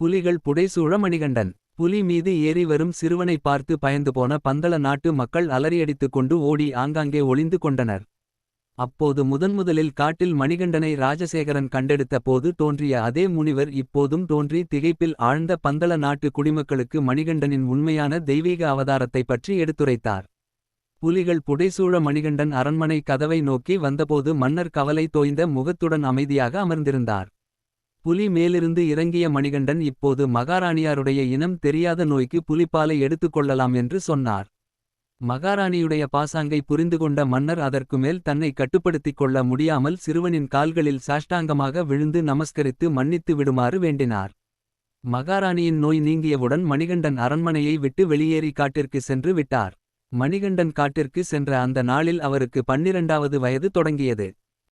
புலிகள் புடைசூழ மணிகண்டன் புலி மீது ஏறி வரும் சிறுவனை பார்த்து பயந்து போன பந்தள நாட்டு மக்கள் அலறியடித்துக் கொண்டு ஓடி ஆங்காங்கே ஒளிந்து கொண்டனர். அப்போது முதன்முதலில் காட்டில் மணிகண்டனை ராஜசேகரன் கண்டெடுத்த போது தோன்றிய அதே முனிவர் இப்போதும் தோன்றி திகைப்பில் ஆழ்ந்த பந்தள நாட்டு குடிமக்களுக்கு மணிகண்டனின் உண்மையான தெய்வீக அவதாரத்தை பற்றி எடுத்துரைத்தார். புலிகள் புடைசூழ மணிகண்டன் அரண்மனை கதவை நோக்கி வந்தபோது மன்னர் கவலை தோய்ந்த முகத்துடன் அமைதியாக அமர்ந்திருந்தார். புலி மேலிருந்து இறங்கிய மணிகண்டன் இப்போது மகாராணியாருடைய இனம் தெரியாத நோய்க்கு புலிப்பாலை எடுத்துக்கொள்ளலாம் என்று சொன்னார். மகாராணியுடைய பாசாங்கை புரிந்துகொண்ட மன்னர் அதற்கு மேல் தன்னை கட்டுப்படுத்திக் கொள்ள முடியாமல் சிறுவனின் கால்களில் சாஷ்டாங்கமாக விழுந்து நமஸ்கரித்து மன்னித்து விடுமாறு வேண்டினார். மகாராணியின் நோய் நீங்கியவுடன் மணிகண்டன் அரண்மனையை விட்டு வெளியேறி காட்டிற்கு சென்று விட்டார். மணிகண்டன் காட்டிற்கு சென்ற அந்த நாளில் அவருக்கு பன்னிரண்டாவது வயது தொடங்கியது.